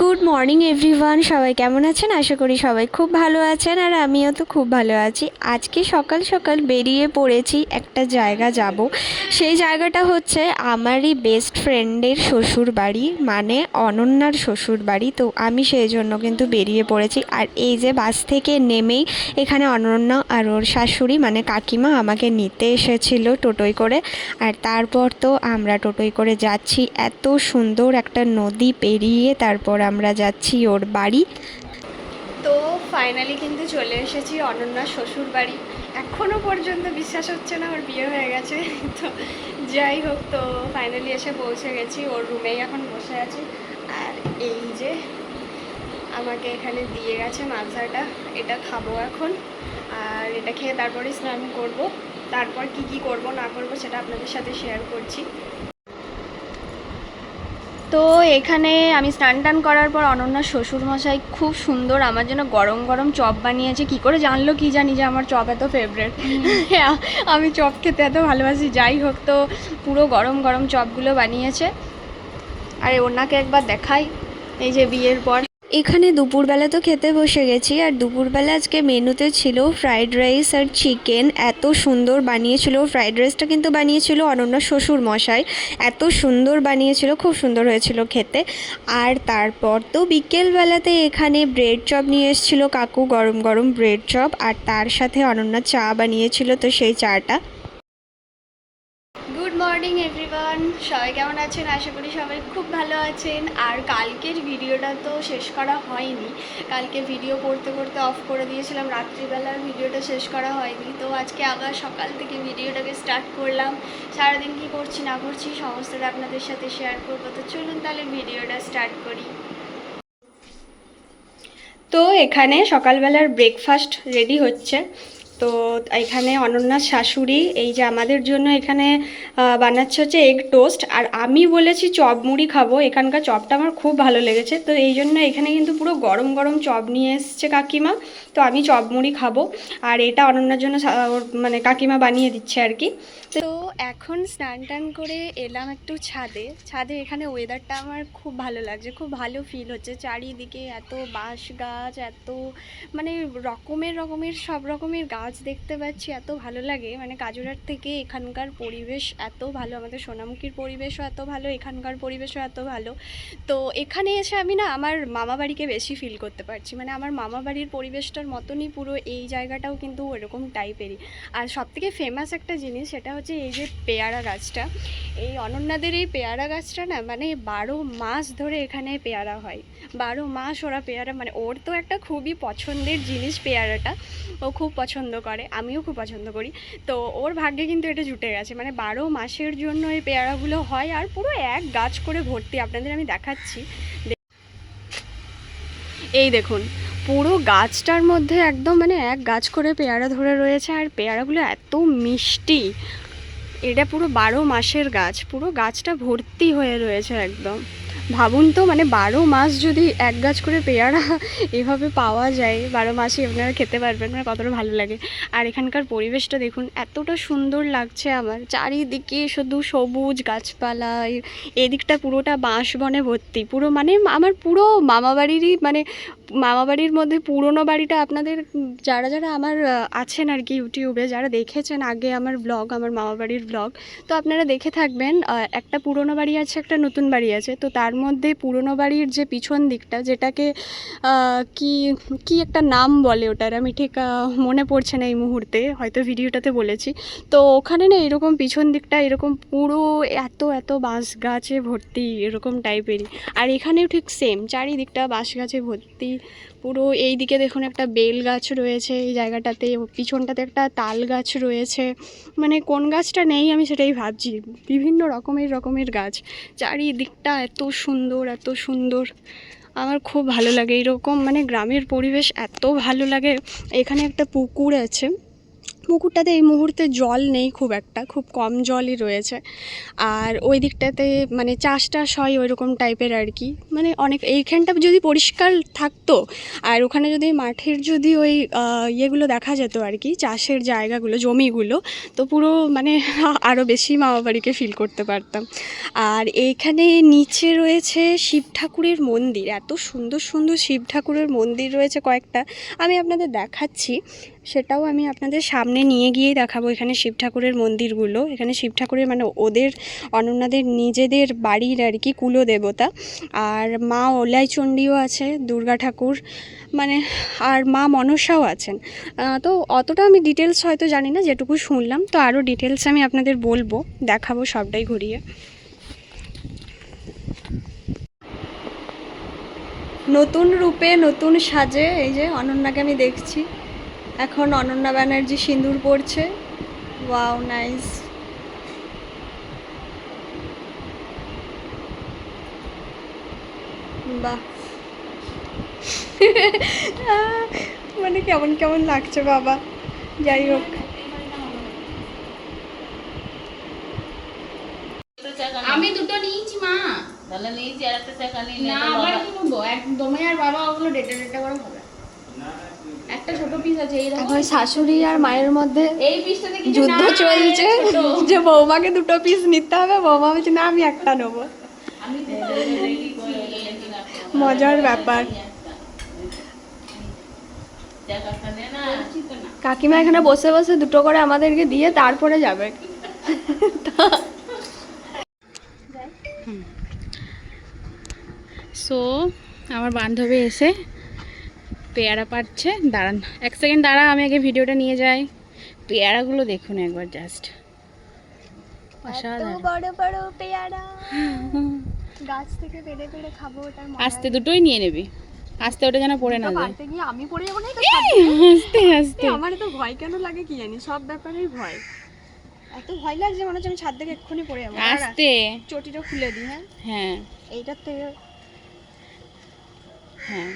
Good morning everyone সবাই কেমন আছেন? আশা করি সবাই খুব ভালো আছেন, আর আমিও তো খুব ভালো আছি। আজকে সকাল সকাল বেরিয়ে পড়েছি একটা জায়গা যাব। সেই জায়গাটা হচ্ছে আমারই বেস্ট ফ্রেন্ডের শ্বশুর বাড়ি মানে অনন্যার শ্বশুর বাড়ি তো আমি সেই জন্য কিন্তু বেরিয়ে পড়েছি। আর এই যে বাস থেকে নেমেই এখানে অনন্যা আর ওর শাশুড়ি মানে কাকিমা, আমাকে নিতে এসেছিল টোটোয় করে। আর তারপর তো আমরা টোটোয় করে যাচ্ছি। এত সুন্দর একটা নদী পেরিয়ে তারপর আমরা যাচ্ছি ওর বাড়ি। তো ফাইনালি কিন্তু চলে এসেছি অনন্যার শ্বশুর বাড়ি। এখনও পর্যন্ত বিশ্বাস হচ্ছে না ওর বিয়ে হয়ে গেছে। তো যাই হোক, তো ফাইনালি এসে পৌঁছে গেছি, ওর রুমেই এখন বসে আছি। আর এই যে আমাকে এখানে দিয়ে গেছে মাজাটা এটা খাব এখন। আর এটা খেয়ে তারপরে স্নান করব। তারপর কি কি করব না করব সেটা আপনাদের সাথে শেয়ার করছি। তো এখানে আমি স্নান টান করার পর অনন্যার শ্বশুরমশাই খুব সুন্দর আমার জন্য গরম গরম চপ বানিয়েছে। কি করে জানলো কি জানি যে আমার চপ এত ফেভারেট আমি চপ খেতে এত ভালোবাসি। যাই হোক তো পুরো গরম গরম চপগুলো বানিয়েছে। আর ওনাকে একবার দেখাই। এই যে বিয়ের পর। এখানে দুপুরবেলা তো খেতে বসে গেছি, আর দুপুরবেলা আজকে মেনুতে ছিল ফ্রাইড রাইস আর চিকেন। এত সুন্দর বানিয়েছিল, ফ্রাইড রাইসটা কিন্তু বানিয়েছিল অনন্য শ্বশুর মশাই। এত সুন্দর বানিয়েছিল, খুব সুন্দর হয়েছিল খেতে। আর তারপর তো বিকেলবেলাতে এখানে ব্রেড চপ নিয়ে এসেছিল, কাকু গরম গরম ব্রেড চপ। আর তার সাথে অনন্যা চা বানিয়েছিল, তো সেই চাটা। গুড মর্নিং এভরিওয়ান সবাই কেমন আছেন? আশা করি সবাই খুব ভালো আছেন। আর কালকের ভিডিওটা তো শেষ করা হয়নি। কালকে ভিডিও করতে করতে অফ করে দিয়েছিলাম। রাত্রিবেলার ভিডিওটা শেষ করা হয়নি। তো আজকে আবার সকাল থেকে ভিডিওটাকে স্টার্ট করলাম। সারাদিন কি করছি, না করছি, সমস্তটা আপনাদের সাথে শেয়ার করব। তো চলুন তাহলে ভিডিওটা স্টার্ট করি। তো এখানে সকালবেলার ব্রেকফাস্ট রেডি হচ্ছে। তো এখানে অনন্যার শাশুড়ি, এই যে আমাদের জন্য এখানে বানাচ্ছে হচ্ছে এগ টোস্ট আর আমি বলেছি চপ মুড়ি খাব, এখানকার চপটা আমার খুব ভালো লেগেছে, তো এই জন্য এখানে কিন্তু পুরো গরম গরম চপ নিয়ে এসছে কাকিমা, তো আমি চপ মুড়ি খাব, আর এটা অনন্যার জন্য মানে কাকিমা বানিয়ে দিচ্ছে আর কি তো এখন স্নান টান করে এলাম একটু ছাদে। ছাদে এখানে ওয়েদারটা আমার খুব ভালো লাগছে, খুব ভালো ফিল হচ্ছে। চারিদিকে এত বাঁশ গাছ, এত মানে রকমের রকমের, সব রকমের গাছ দেখতে পাচ্ছি, এত ভালো লাগে। মানে কাজুরার থেকে এখানকার পরিবেশ এত ভালো, আমাদের সোনামুখীর পরিবেশও এত ভালো, এখানকার পরিবেশও এত ভালো। তো এখানে এসে আমি না আমার মামা বাড়িকে বেশি ফিল করতে পারছি। মানে আমার মামা বাড়ির পরিবেশটার মতনই পুরো এই জায়গাটাও কিন্তু ওরকম টাইপেরই আর সবথেকে ফেমাস একটা জিনিস সেটা হচ্ছে এই যে পেয়ারা গাছটা, এই অনন্যাদের এই পেয়ারা গাছটা না মানে বারো মাস ধরে এখানে পেয়ারা হয়। বারো মাস ওরা পেয়ারা মানে ওর তো একটা খুবই পছন্দের জিনিস পেয়ারাটা। ও খুব পছন্দ করে, আমিও খুব পছন্দ করি। তো ওর ভাগ্যে কিন্তু এটা জুটে গেছে। মানে বারো মাসের জন্য এই পেয়ারাগুলো হয় আর পুরো এক গাছ করে ভর্তি। আপনাদের আমি দেখাচ্ছি। এই দেখুন, পুরো গাছটার মধ্যে একদম মানে এক গাছ করে পেয়ারা ধরে রয়েছে। আর পেয়ারাগুলো এত মিষ্টি। এটা পুরো বারো মাসের গাছ পুরো গাছটা ভর্তি হয়ে রয়েছে একদম। ভাবুন তো মানে বারো মাস যদি এক গাছ করে পেয়ারা এভাবে পাওয়া যায়, বারো মাসই আপনারা খেতে পারবেন মানে কতটা ভালো লাগে। আর এখানকার পরিবেশটা দেখুন, এতটা সুন্দর লাগছে আমার। চারিদিকে শুধু সবুজ গাছপালা, এদিকটা পুরোটা বাঁশ বনে ভর্তি। পুরো মানে আমার পুরো মামাবাড়িরই মানে মামাবাড়ির মধ্যে পুরনো বাড়িটা আপনাদের, যারা যারা আমার আছেন আর কি ইউটিউবে, যারা দেখেছেন আগে আমার ব্লগ, আমার মামাবাড়ির ব্লগ, তো আপনারা দেখে থাকবেন একটা পুরনো বাড়ি আছে, একটা নতুন বাড়ি আছে, তো তার মধ্যে পুরনো বাড়ির যে পিছন দিকটা, যেটাকে কি কি একটা নাম বলে ওটার? আমি ঠিক মনে পড়ছে না এই মুহূর্তে, হয়তো ভিডিওটাতে বলেছি। তো ওখানে না এরকম পিছন দিকটা, এরকম পুরো এত এত বাঁশ গাছে ভর্তি এরকম টাইপেরই আর এখানেও ঠিক সেম চারিদিকটা বাঁশ গাছে ভর্তি। পুরো এই দিকে দেখুন একটা বেল গাছ রয়েছে এই জায়গাটাতে, পিছনটাতে একটা তাল গাছ রয়েছে। মানে কোন গাছটা নেই আমি সেটাই ভাবছি। বিভিন্ন রকমের রকমের গাছ। চারিদিকটা এত সুন্দর, এত সুন্দর। আমার খুব ভালো লাগে। এরকম মানে গ্রামের পরিবেশ এত ভালো লাগে। এখানে একটা পুকুর আছে। পুকুরটাতে এই মুহূর্তে জল নেই খুব একটা, খুব কম জলই রয়েছে। আর ওই দিকটাতে মানে চাষ টাস হয় ওইরকম টাইপের আর কি। মানে অনেক, এইখানটা যদি পরিষ্কার থাকতো, আর ওখানে যদি মাঠের যদি ওই ইয়েগুলো দেখা যেত আর কি, চাষের জায়গাগুলো, জমিগুলো, তো পুরো মানে আরও বেশি মামা বাড়িকে ফিল করতে পারতাম। আর এইখানে নিচে রয়েছে শিব ঠাকুরের মন্দির। এত সুন্দর সুন্দর শিব ঠাকুরের মন্দির রয়েছে কয়েকটা, আমি আপনাদের দেখাচ্ছি। সেটাও আমি আপনাদের সামনে নিয়ে গিয়েই দেখাবো। এখানে শিব ঠাকুরের মন্দিরগুলো। এখানে শিব ঠাকুরের মানে ওদের, অনন্যাদের নিজেদের বাড়ির আর কি কুলদেবতা। আর মা ওলাইচণ্ডীও আছে, দুর্গা ঠাকুর মানে আর মা মনসাও আছেন। তো অতটা আমি ডিটেলস হয়তো জানি না, যেটুকু শুনলাম। তো আরও ডিটেলস আমি আপনাদের বলব, দেখাবো সবটাই ঘুরিয়ে। নতুন রূপে নতুন সাজে, এই যে অনন্যাকে আমি দেখছি। এখন অনন্যা ব্যানার্জি সিঁদুর পরছে ওয়াও নাইস। বাহ। মানে কেমন কেমন লাগছে বাবা? যাই হোক। আমি দুটো নিয়েছি মা। তাহলে নিয়েছি আর একটা চাকা নিয়ে না আবার কি নেব একদমই আর বাবা ওগুলো ডেটা ডেটা করে একটা ছোট পিস আছে এই এখন শাশুড়ি আর মায়ের মধ্যে এই পিসটা দেখি যুদ্ধ চলছে যে বৌমাকে দুটো পিস নিতে হবে বৌমা বলছে না আমি একটা নেব। মজার ব্যাপার। কাকিমা এখানে বসে বসে দুটো করে আমাদেরকে দিয়ে তারপরে যাবে। সো আমার বান্ধবী এসে পেয়ারা পাচ্ছে। দাঁড়ান এক সেকেন্ড দাঁড়া আমি আগে ভিডিওটা নিয়ে যাই। পেয়ারাগুলো দেখুন একবার জাস্ট অসাধারণ। বড় বড় পেয়ারা। গাছ থেকে পেড়ে পেড়ে খাব ওটার আস্তে দুটোই নিয়ে নিবি। আস্তে ওটা যেন পড়ে না যায়। আমি পড়ে যাব না তো আস্তে আস্তে। আমার তো ভয় কেন লাগে কি জানি? সব ব্যাপারেই ভয়। এত ভয় লাগছে মনে হচ্ছে আমি ছাদ থেকে এক্ষুনি পড়ে যাব। আস্তে। চটিটা খুলে দিই হ্যাঁ? হ্যাঁ। এইটার থেকে হ্যাঁ।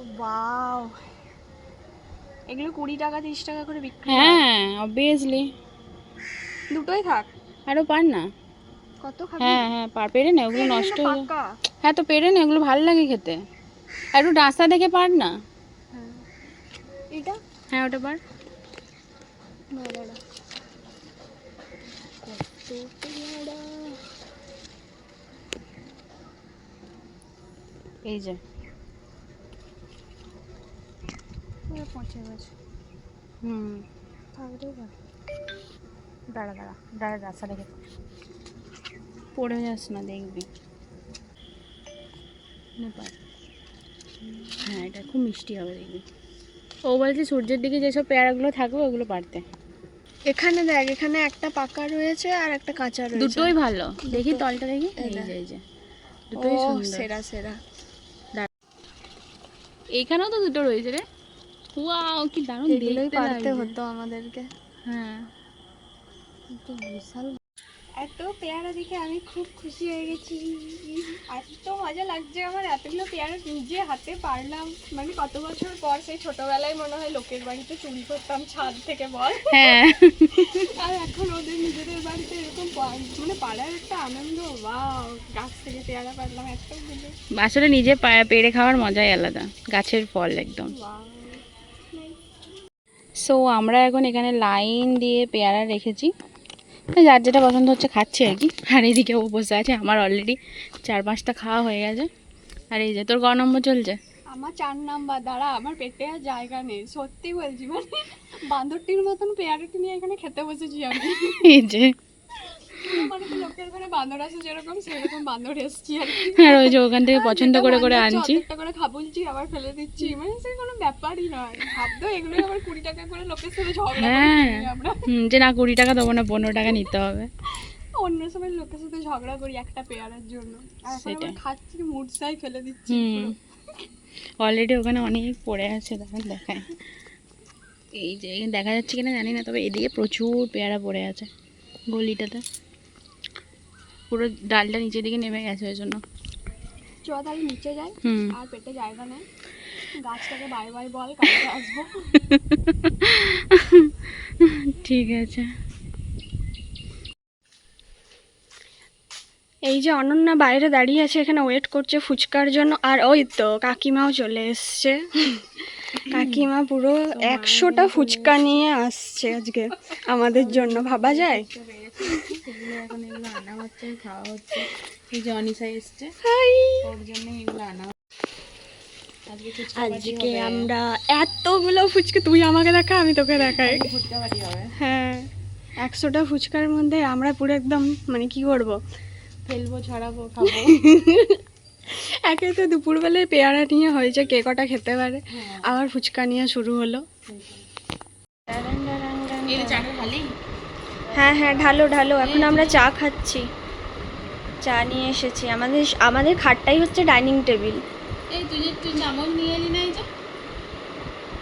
ওয়াও। এগুলো কুড়ি টাকা তিরিশ টাকা করে বিক্রি হয়। হ্যাঁ অবভিয়াসলি দুটোই থাক। আরও পার না? কত খাবি? হ্যাঁ হ্যাঁ পার পেরে নে ওগুলো নষ্ট হয়ে তো পেরে নে ওগুলো ভালো লাগে খেতে। আর একটু ডাস্তা দেখে পার না? হ্যাঁ। এটা? হ্যাঁ ওটা পার এই যে পুরো পচে গেছে। হুম। থাকতেও পারে দাঁড়া দাঁড়া দাঁড়া রাস্তা দেখে পড়ে যাস না দেখবি। হ্যাঁ এটা খুব মিষ্টি হবে দেখবি। ও বলছে সূর্যের দিকে যেসব পেয়ারাগুলো থাকবে ওগুলো পারতে। এখানে দেখ এখানে একটা পাকা রয়েছে আর একটা কাঁচা রয়েছে। দুটোই ভালো। দেখি তলটা দেখি। এই যে এই যে। দুটোই সুন্দর। সেরা সেরা। এইখানেও তো দুটো রয়েছে রে। ওয়াও কি দারুণ দেখতে পারতে হতো আমাদেরকে। হ্যাঁ। কিন্তু বিশাল এত পেয়ারা দেখে আমি খুব খুশি হয়ে গেছি। এত মজা লাগছে আমার এতগুলো পেয়ারা নিজে হাতে পারলাম। মানে কত বছর পর সেই ছোটবেলায় মনে হয় লোকের বাড়িতে চুরি করতাম ছাদ থেকে বল। হ্যাঁ। আর এখন ওদের নিজেদের বাড়িতে এরকম মানে পাড়ার একটা আনন্দ বাও গাছ থেকে পেয়ারা পারলাম এতগুলো আসলে নিজে পেড়ে খাওয়ার মজাই আলাদা গাছের ফল একদম। সো আমরা এখন এখানে লাইন দিয়ে পেয়ারা রেখেছি। যার যেটা পছন্দ হচ্ছে খাচ্ছি আর কি। আর এইদিকে ও বসে আছে আমার অলরেডি চার পাঁচটা খাওয়া হয়ে গেছে। আর এই যে তোর ক নম্বর চলছে? আমার চার নাম্বার দাঁড়া আমার পেটে আর জায়গা নেই সত্যি বলছি মানে বান্দরটির মতন পেয়ারাটি নিয়ে এখানে খেতে বসেছি আমি। এই যে। বান্দর আসে যেরকম সেরকম বান্দর এসছি আর কি। ওই যে ওখান থেকে পছন্দ করে করে আনছি। করে খাবুলছি আবার ফেলে দিচ্ছি। মানে সে কোনো ব্যাপারই নয়। ভাবতো এগুলো আবার কুড়ি টাকা করে লোকের সাথে ঝগড়া হ্যাঁ। আমরা। যে না কুড়ি টাকা দেবো না পনেরো টাকা নিতে হবে। অন্য সময় লোকের সাথে ঝগড়া করি একটা পেয়ারার জন্য। সেটাই। খাচ্ছি মুডসাই ফেলে দিচ্ছি অলরেডি ওখানে অনেক পড়ে আছে দেখেন দেখায়। এই যে দেখা যাচ্ছে কিনা জানি না তবে এদিকে প্রচুর পেয়ারা পড়ে আছে গলিটাতে। পুরো ডালটা নিচের দিকে নেমে গেছে ওই জন্য। চ তাহলে নিচে যাই আর পেটে জায়গা নেই। গাছটাকে বাই বাই বল কালকে আসব। ঠিক আছে। এই যে অনন্যা বাইরে দাঁড়িয়ে আছে এখানে ওয়েট করছে ফুচকার জন্য। আর ওই তো কাকিমাও চলে এসছে। কাকিমা পুরো একশোটা ফুচকা নিয়ে আসছে আজকে আমাদের জন্য ভাবা যায়? এখন এগুলো আনা হচ্ছে খাওয়া হচ্ছে। এই যে অনিশা এসছে। ওর জন্য এগুলো আনা আজকে আমরা এতগুলো ফুচকা তুই আমাকে দেখা আমি তোকে দেখাই। হ্যাঁ একশোটা ফুচকার মধ্যে আমরা পুরো একদম মানে কি করব ফেলব ছড়াবো খাব। একে তো দুপুরবেলায় পেয়ারা নিয়ে হয়েছে কে কটা খেতে পারে? আবার ফুচকা নিয়ে শুরু হলো। চাটা খালি? হ্যাঁ হ্যাঁ ঢালো ঢালো এখন আমরা চা খাচ্ছি। চা নিয়ে এসেছি। আমাদের আমাদের খাটটাই হচ্ছে ডাইনিং টেবিল। এই তুই তুই চামচ নিয়ে এলি না এই যে?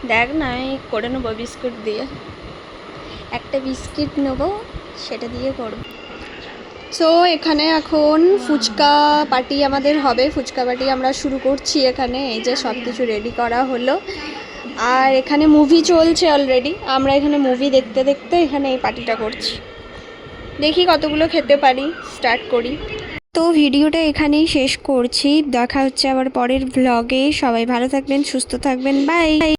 দেখ না আমি করে নেব বিস্কুট দিয়ে। একটা বিস্কিট নেব সেটা দিয়ে করব। সো এখানে এখন ফুচকা পার্টি আমাদের হবে। ফুচকা পার্টি আমরা শুরু করছি এখানে। এই যে সব কিছু রেডি করা হলো। আর এখানে মুভি চলছে অলরেডি আমরা এখানে মুভি দেখতে দেখতে এখানে এই পার্টিটা করছি। দেখি কতগুলো খেতে পারি স্টার্ট করি। তো ভিডিওটা এখানেই শেষ করছি। দেখা হচ্ছে আবার পরের ব্লগে সবাই ভালো থাকবেন, সুস্থ থাকবেন। বাই